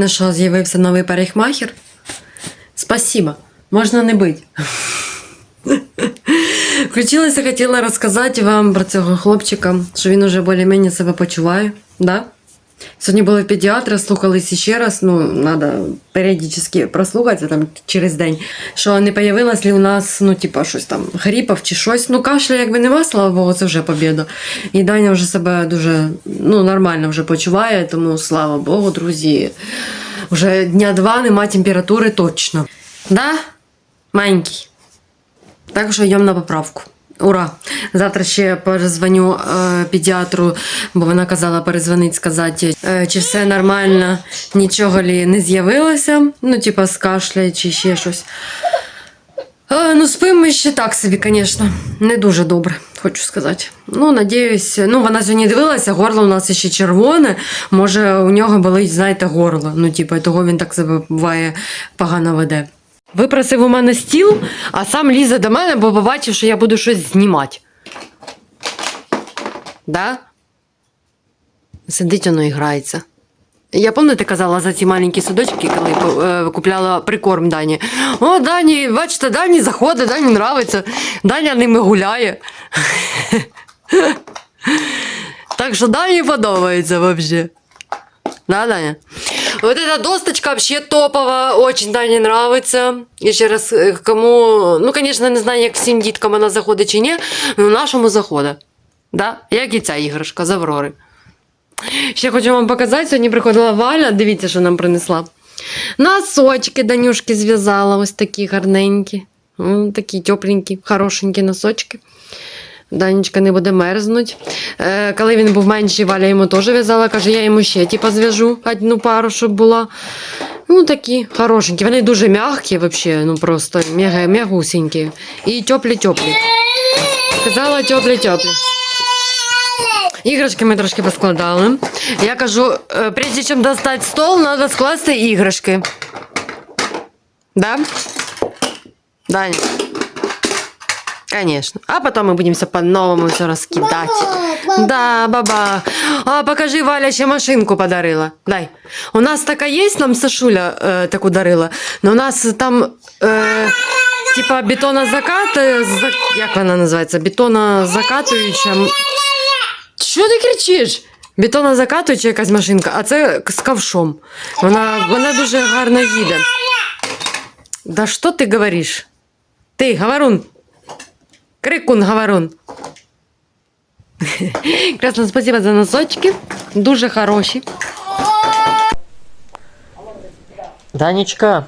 мене що з'явився новий парикмахер? Спасибо. Можна не бить. Включилася, хотіла розказати вам про цього хлопчика, що він уже більш-менш себе почуває. Да? Сьогодні були в педіатра, слухались ще раз. Ну, треба періодично прослухатися там через день. Що не появилось ли у нас, ну, типа, щось там, гріпав чи щось. Ну, кашля, якби нема, слава Богу, це вже побіда. І Даня вже себе дуже ну, нормально вже почуває, тому слава Богу, друзі. Вже дня два нема температури точно. Да? Маленький. Так що йдемо на поправку. Ура! Завтра ще перезвоню е, педіатру, бо вона казала перезвонити, сказати, е, чи все нормально, нічого лі не з'явилося. Ну, типа з кашля чи ще щось. Е, ну, спимо ще так собі, звісно. Не дуже добре, хочу сказати. Ну, надіюсь, ну вона сьогодні дивилася, горло у нас ще червоне. Може, у нього болить, знаєте, горло. Ну, типу, того він так себе буває погано веде. Випросив у мене стіл, а сам лізе до мене, бо побачив, що я буду щось знімати. Да? Сидить воно і грається. Я пам'ятаєте, казала за ці маленькі судочки, коли е, купляла прикорм Дані. О, Дані, бачите, Дані заходить, Дані нравиться. Даня ними гуляє. Так що Дані подобається взагалі. Да, Даня? Вот эта досточка вообще топовая, очень Дане нравится. І раз, е, кому, ну, конечно, не знаю, як всім діткам вона заходить чи ні, але нашому заходить. Да? Як і ця іграшка з Аврори. Ще хочу вам показати, сьогодні приходила Валя, дивіться, що нам принесла. Носочки Данюшки зв'язала, ось такі гарненькі. М, Такі тепленькі, хорошенькі носочки. Данечка не буде мерзнуть. Е, коли він був менший, Валя йому теж в'язала, каже, я йому ще типу, зв'яжу одну пару, щоб була. Ну, такі хорошенькі. Вони дуже м'які, взагалі, ну просто м'ягусенькі. І теплі-теплі. Сказала теплі-теплі. Іграшки ми трошки поскладали. Я кажу, е, прежде чим достати стол, треба скласти іграшки. Да? Даня? Конечно. А потом мы будем все по-новому все раскидать. Да, баба. А покажи, Валя ще машинку подарила. Дай. У нас така є, нам Сашуля е, таку дарила. Но у нас там е, типа бетонозакат, е, за- як вона називається? Бетонозакатуюча. м- Що ти кричиш? Бетонозакатуюча якась машинка, а це з ковшом. Вона, вона дуже гарно їде. Да що ти говориш? Ти, говорун. Крикун говорун. Красно, спасибо за носочки. Дуже хороші. Данечка,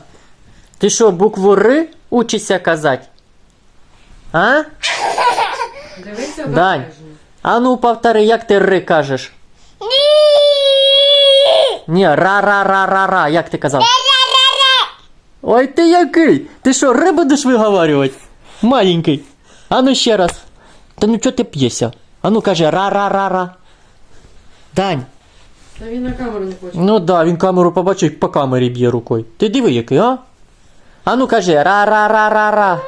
ти що, букву Р учишся казати? А? Дивися, Дань, а ну повтори, як ти Р кажеш? Ні, ра-ра-ра-ра-ра, як ти казав? Ой, ти який? Ти що, Р будеш виговарювати? Маленький. А ну ще раз. Та ну чого ти п'єшся? А ну каже ра-ра-ра-ра. Дань. Та він на камеру не хоче. Ну да, він камеру побачив, по камері б'є рукою. Ти диви який, а? А ну кажи ра-ра-ра-ра-ра.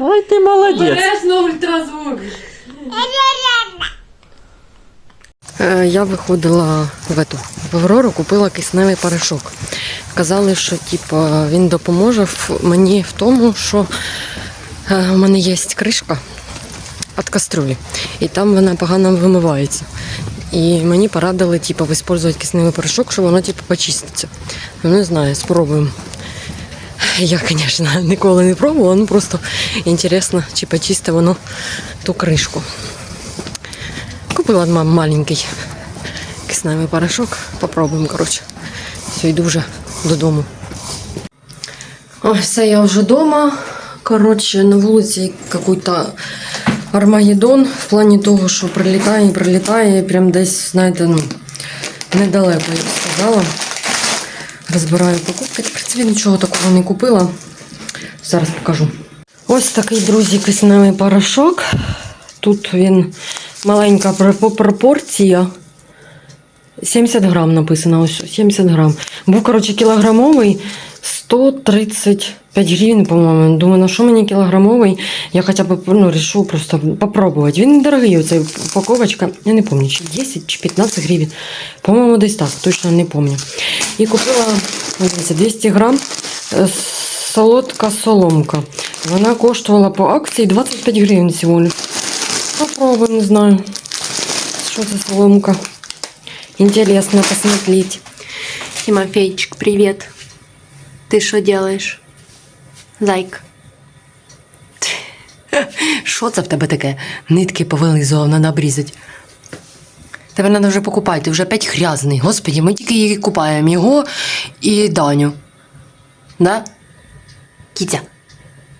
Ой, ти молодець. на ультразвук. Е, Я виходила в эту в Аврору, купила кисневий порошок. Казали, що типу, він допоможе мені в тому, що е, у мене є кришка від каструлі, і там вона погано вимивається. І мені порадили типу, використовувати кисневий порошок, щоб воно типу, почиститься. Ну, не знаю, спробуємо. Я, звісно, ніколи не пробувала, ну просто інтересно, чи почисте воно ту кришку. Купила маленький кисневий порошок. Попробуємо, коротше. Все, йду вже додому. Ой, все, я вже вдома. Коротше, на вулиці какой-то Армагеддон в плані того, що прилітає і прилітає, і прям десь, знаєте, ну, недалеко, я б сказала. Розбираю покупки. В принципі, нічого такого не купила. Зараз покажу. Ось такий, друзі, кисневий порошок. Тут він маленька пропорція. 70 грам написано, ось 70 грам. Був, коротше, кілограмовий 135 гривень, по-моєму. Думаю, на що мені кілограмовий? Я хоча б ну, решу просто попробувати. Він недорогий, оцей упаковочка. Я не пам'ятаю, чи 10 чи 15 гривень. По-моєму, десь так, точно не пам'ятаю. І купила дивіться, 200 грам е, солодка соломка. Вона коштувала по акції 25 гривень всього лиш. Попробуй, не знаю. Що це соломка? Интересно посмотреть. Тимофейчик, привет. Ты что делаешь? Зайка. Що це в тебе таке? Нитки повилизував, надо обрізати. Тебе треба вже покупати, ти вже опять грязний. Господи, ми тільки її купаємо його і Даню. Да? Кітя,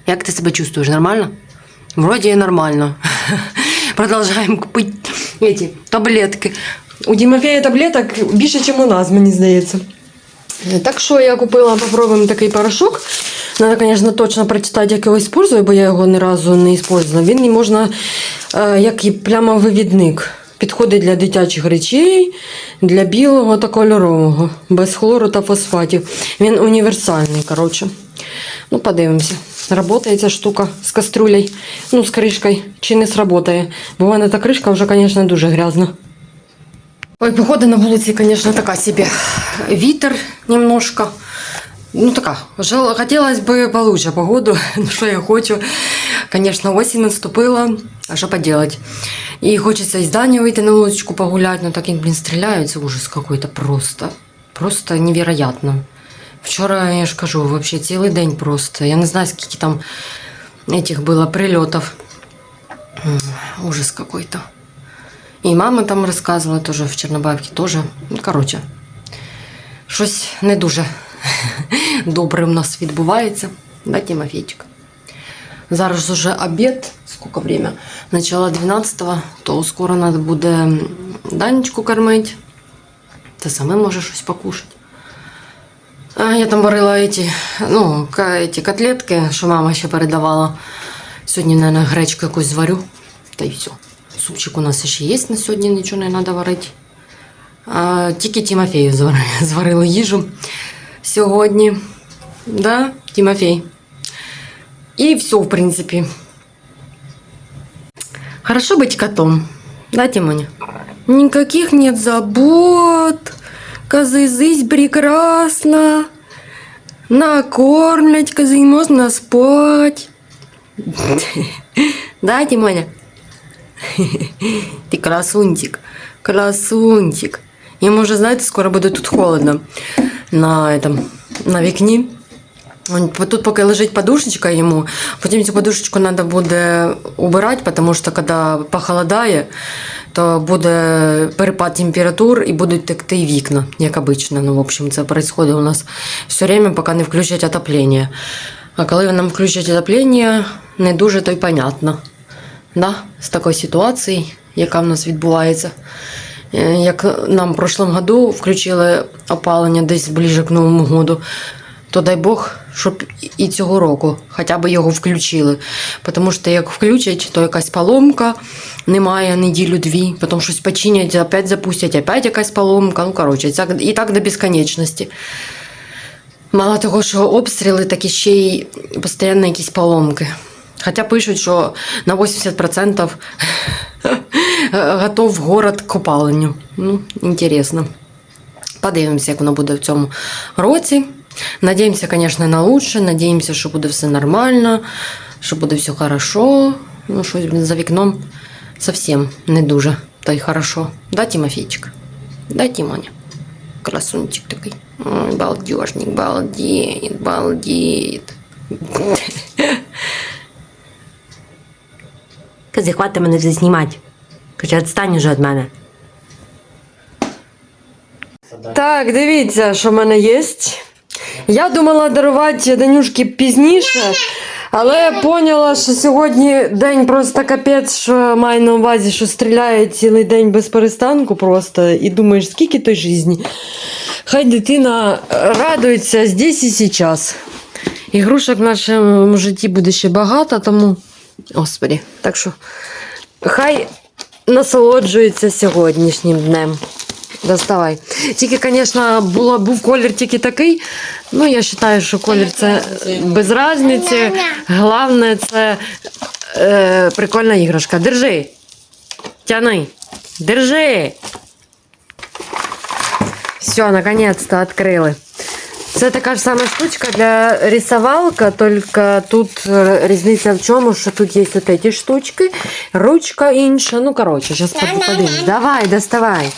як ти себе чувствуєш? Нормально? Вроді нормально. Продовжуємо купити эти таблетки. У Дімофея таблеток більше, ніж у нас, мені здається. Так що я купила, попробуємо такий порошок. Надо, звісно, точно прочитати, як його використовую, бо я його ні разу не використовувала. Він можна е, як і плямовивідник. Підходить для дитячих речей, для білого та кольорового, без хлору та фосфатів. Він універсальний, коротше. Ну, подивимося. Работає ця штука з каструлею, ну, з кришкою, чи не сработає. Бо в мене та кришка вже, звісно, дуже грязна. Ой, погода на вулиці, конечно, така себе. Вітер немножко. Ну, така. Жел... Хотілося б получше погоду. Ну, що я хочу. Конечно, осінь наступила. А що поделать? І хочеться із Дані вийти на вуличку погуляти, но так як, блін, стріляють, ужас какой-то просто. Просто невероятно. Вчора, я ж кажу, вообще цілий день просто. Я не знаю, скільки там этих было прильотів. Ужас какой-то. І мама там розказувала теж в Чорнобаївці теж. Ну, коротше, щось не дуже добре в нас відбувається. Да, Тимофійчик? Зараз уже обід, скільки время? Начало 12-го, то скоро треба буде Данечку кормити. Ти саме можеш щось покушати. Я там варила эти, ну, котлетки, що мама ще передавала. Сьогодні, мабуть, гречку якусь зварю. Та й все. Супчик у нас ще є на сьогодні, нічого не треба варити. А, тільки Тимофею зварили, зварили їжу сьогодні. Да, Тимофей. І все, в принципі. Хорошо быть котом. Да, Тимоня? Никаких нет забот. Козы жизнь прекрасна. Накормлять козы, можно спать. Да, Тимоня? Ти красунчик, красунчик. Йому вже, знаєте, скоро буде тут холодно на, этом, на вікні. Тут поки лежить подушечка йому, потім цю подушечку треба буде убирати, тому що коли похолодає, то буде перепад температур і будуть текти вікна, як обично. Ну, в общем, це відбувається у нас все время, поки не включать отоплення. А коли нам включать отоплення, не дуже то й понятно. Да? З такої ситуації, яка в нас відбувається. Е, Як нам в прошлом году включили опалення десь ближе к Новому году, то дай Бог, щоб і цього року хоча б його включили. Тому що як включать, то якась поломка, немає неділю-дві, потім щось починять, опять запустять, опять якась поломка. Ну, коротше, і так до безконечності. Мало того, що обстріли, так і ще й постійно якісь поломки. Хоча пишуть, що на 80% готов город к опаленню. Ну, інтересно. Подивимося, як воно буде в цьому році. Надіємося, звісно, на лучше. Надіємося, що буде все нормально, що буде все хорошо. Ну, щось за вікном зовсім не дуже. Та й хорошо. Да, Тимофійчик? Да, Тимоня? Красунчик такий. Ой, балдежник, балдеет, балдеет. Кази, хватить мене вже знімати. Каже, відстань уже від мене. Так, дивіться, що в мене є. Я думала дарувати Данюшки пізніше, але поняла, що сьогодні день просто капець, що маю на увазі, що стріляє цілий день без перестанку просто. І думаєш, скільки той житті. Хай дитина радується здесь і зараз. Ігрушок в нашому житті буде ще багато, тому. Господі. Так що хай насолоджується сьогоднішнім днем. Доставай. Тільки, звісно, був колір тільки такий. Ну, я вважаю, що колір це без різниці. Головне, це е, прикольна іграшка. Держи. Тяни. Держи. Все, наконец-то відкрили. Це така ж сама штучка для рисовалка, тільки тут е, різниця в чому, що тут є от ці штучки, ручка інша. Ну, коротше, зараз подивимось. Давай, доставай.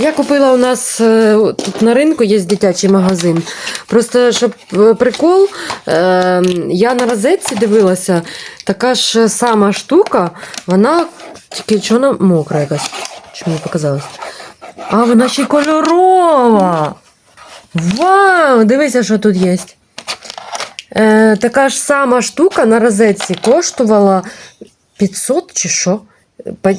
Я купила у нас е, тут на ринку є дитячий магазин. Просто щоб е, прикол, е, я на розетці дивилася, така ж сама штука, вона тільки що вона мокра якась. Чи мені показалось? А вона ще й кольорова. Вау! Дивися, що тут є. Е, така ж сама штука на розетці коштувала 500 чи що?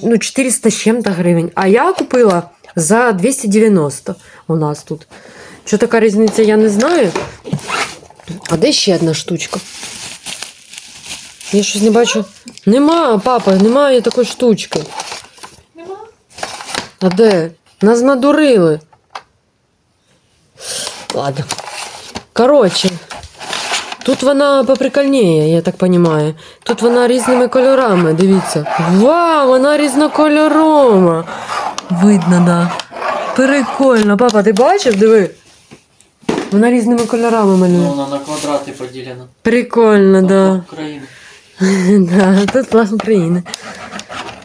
Ну, 400 з чим-то гривень. А я купила за 290 у нас тут. Що така різниця, я не знаю. А де ще одна штучка? Я щось не бачу. Нема, папа, немає такої штучки. А де? Нас надурили. Ладно. Коротше, тут вона поприкольніє, я так розумію. Тут вона різними кольорами, дивіться. Вау, вона різнокольорова. Видно, да. Прикольно. Папа, ти бачив? Диви. Вона різними кольорами малює. вона на квадрати поділена. Прикольно, да. України. да. Тут флаг України.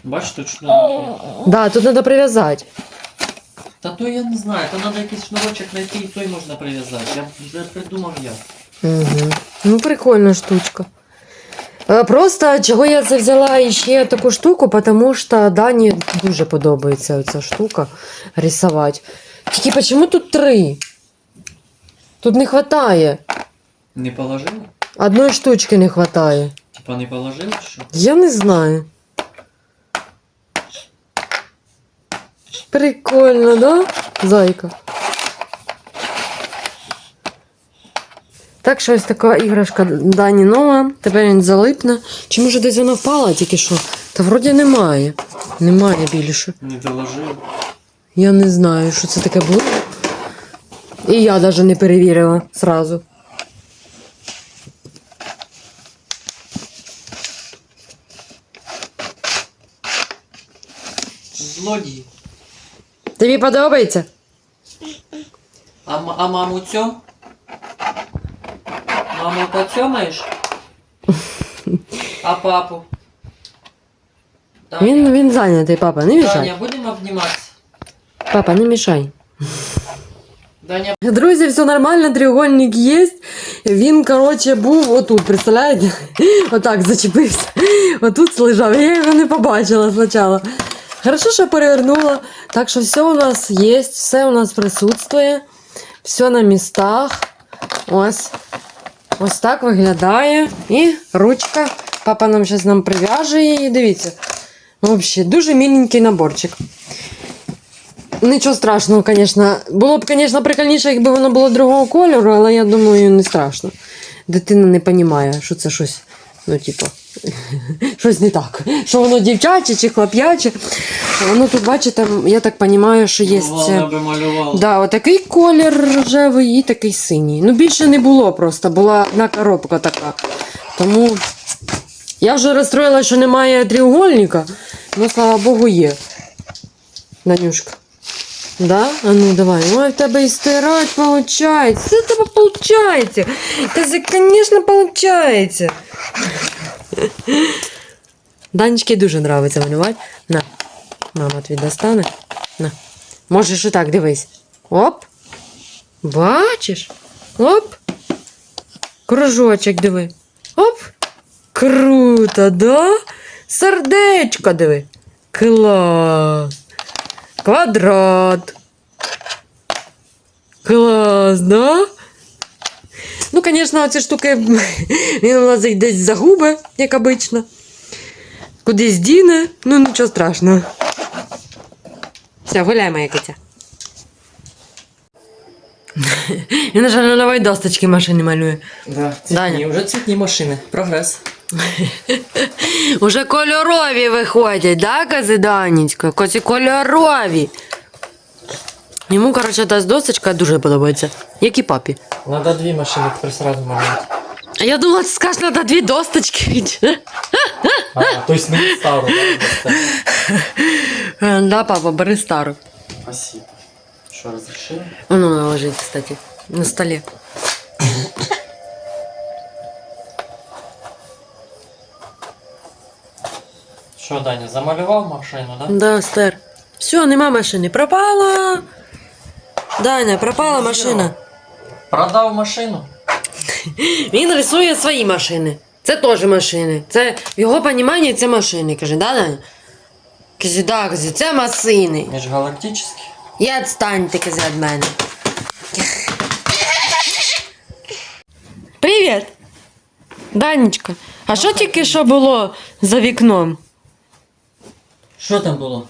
Бачиш, тут шнурок. Да, тут треба прив'язати. Та то я не знаю, то треба якийсь шнурочок знайти і той можна прив'язати. Я вже придумав як. Угу. Ну, прикольна штучка. Е, Просто чого я це взяла ще таку штуку, тому що Дані дуже подобається ця штука рисувати. Тільки чому тут три? Тут не вистачає. Не положили? Одної штучки не вистачає. Типа не положили, що? Я не знаю. Прикольно, да? Зайка. Так що ось така іграшка Дані нова. Тепер він залипне. Чи може десь вона впала тільки що? Та вроді немає. Немає більше. Не доложили. Я не знаю, що це таке було. І я навіть не перевірила сразу. Тобі подобається? А, м- а маму цьом? Маму поцьомаєш? А папу? Таня, Він, він зайнятий, папа, не мішай. Таня, будемо обніматися? Папа, не мішай. Даня, Друзі, все нормально, треугольник є. Він, коротше, був отут, представляєте? Отак зачепився. Отут лежав. Я його не побачила спочатку. Хорошо, що перевернула. Так що все у нас є, все у нас присутствує, все на містах. Ось. Так виглядає. І ручка. Папа нам зараз нам прив'яже її. Дивіться. Взагалі, дуже міленький наборчик. Нічого страшного, звісно. Було б, звісно, прикольніше, якби воно було другого кольору, але я думаю, не страшно. Дитина не розуміє, що це щось, ну, типу, щось не так. Що воно дівчаче чи хлоп'яче. Воно тут, бачите, я так розумію, що є. ну, малювала. Да, отакий колір рожевий і такий синій. Ну, більше не було просто, була одна коробка така. Тому я вже розстроїла, що немає треугольника. Ну, слава Богу, є. Данюшка. Да? А ну давай. Ой, в тебе і стирать получається. Це в тебе получається. Та це, звісно, получається. Данечки дуже подобається малювати. На. Мама тобі достане. На. Можеш і так, дивись. Оп. Бачиш? Оп. Кружочок диви. Оп. Круто, да? Сердечко диви. Клас. Квадрат. Клас, да? Ну, звісно, ці штуки він лазить десь загубить, як обично. Кудись діне, ну нічого страшного. Все, гуляй, моя китя. Він вже на новій досточці машини малює. Да, Даня. цвітні, вже цвітні машини. Прогрес. Уже кольорові виходять, да, кози Данечка? Кози кольорові. Йому, коротше, та досочка дуже подобається. Як і папі. Надо дві машини тепер сразу малювати. А я думала, ти скажеш, треба дві досточки. А, то есть не стару, да? да, папа, бери стару. Спасибо. Що, розрішили? Воно лежить, кстати, на столі. Що, Даня, замалював машину, да? Да, стер. Все, нема машини. Пропала. Даня, пропала машина. Продав машину? Він рисує свої машини. Це теж машини. Це в його розумінні це машини. Каже, да, Даня? Каже, да, каже, це машини. Міжгалактичний? І відстаньте, каже, від мене. Привіт. Данечка, а що тільки що було за вікном? Що там було?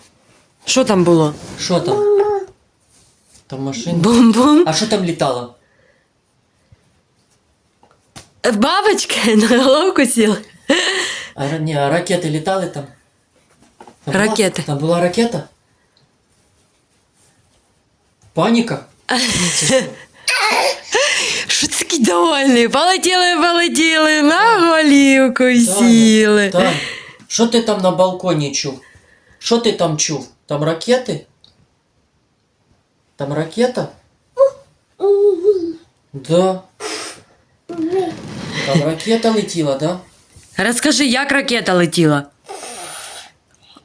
Що там було? Що там? Там машина. Бум-бум. А що там літало? Бабочка на головку сіла. А, ра- ні, а ракети літали там? там була- Ракети. там була ракета? Паніка? Що? Це такий довольний? Полетіли, полетіли, на голівку сіли. Тань, що ти там на балконі чув? Що ти там чув? Там ракети? Там ракета? Да. Там ракета летіла, да? Розкажи, як ракета летіла.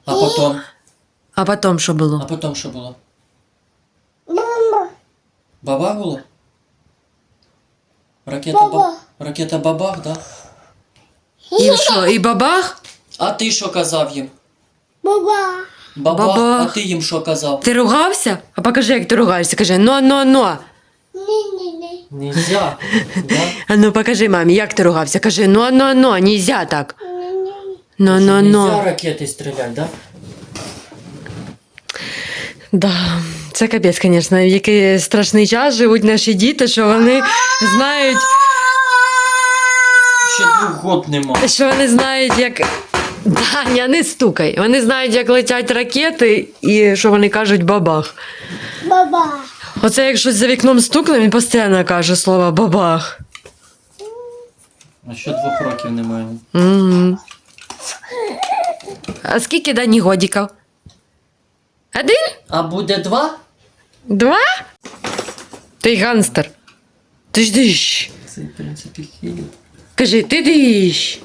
А потом? А потім що А було? потом що було? Баба. Баба було? Ракета баба. Ракета бабах, да? І що, і бабах? А ти що казав їм? Баба. Бабах, Бабах. а ти їм що казав? Ти ругався? А покажи, як ти ругаєшся. Кажи, но, но, но. Ні-ні-ні. Нельзя. Да? А ну покажи мамі, як ти ругався. Кажи, но, но, но, нельзя так. Ні-ні. Но, Що, но, Нельзя ракети стріляти, да? Да, це капець, звісно. В який страшний час живуть наші діти, що вони знають, Ще двох год нема. що вони знають, як. Даня, не стукай. Вони знають, як летять ракети, і що вони кажуть бабах. Баба. Оце як щось за вікном стукне, він постійно каже слово бабах. А що двох років немає? Угу. А скільки Дані годіків? Один? А буде два? Два? Ти ганстер. Ти ж диш. Це, в принципі, хілі. Кажи, ти диш.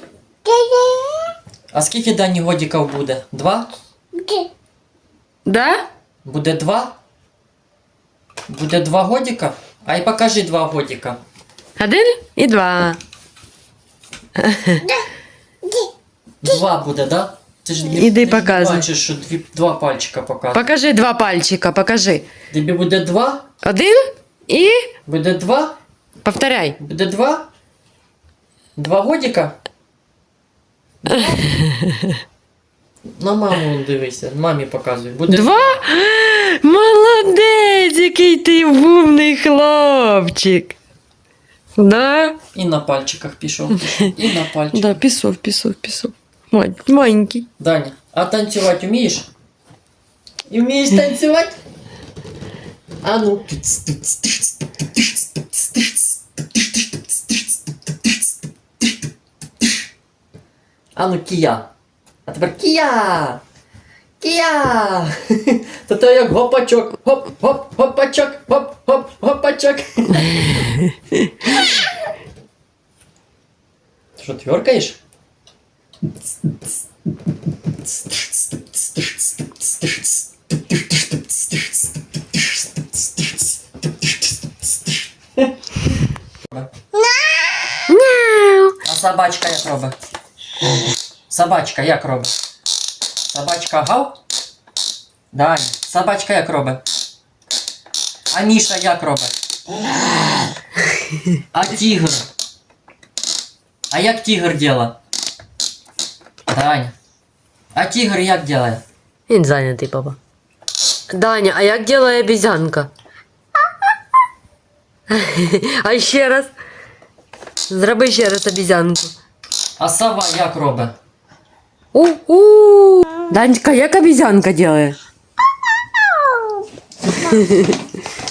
А скільки дані годіків буде? Два? Ді. Да? Буде два? Буде два годіка? Ай покажи два годіка. Один і два. Два буде, да? Ти ж не, Іди ти ж показуй. бачиш, що дві, два пальчика показує. Покажи два пальчика, покажи. Тобі буде два? Один і Буде два? повторяй. Буде два? Два годіка? На маму дивися, мамі показуй. Буде Два? Молодець, який ти умний хлопчик. Да? І на пальчиках пішов. пішов. І на пальчиках. Да, пісов, пісов, пісов. Ой, маленький. Даня, а танцювати вмієш? І вмієш танцювати? А ну. А ну кія. А тепер кія. Кія. То то як гопачок. Хоп, хоп, гопачок, хоп, хоп, гопачок. Ти що, тверкаєш? А собачка як робить? Собачка як робить? Собачка гав? Далі. Собачка як робить? А Міша як робить? А тигр? А як тигр діла? Даня. А тигр як делает? Він зайнятий, папа. Даня, а як ділає обізянка? А ще раз. Зроби ще раз обізянку. А сова як робить? У-у! Данечка, як обезьянка делает?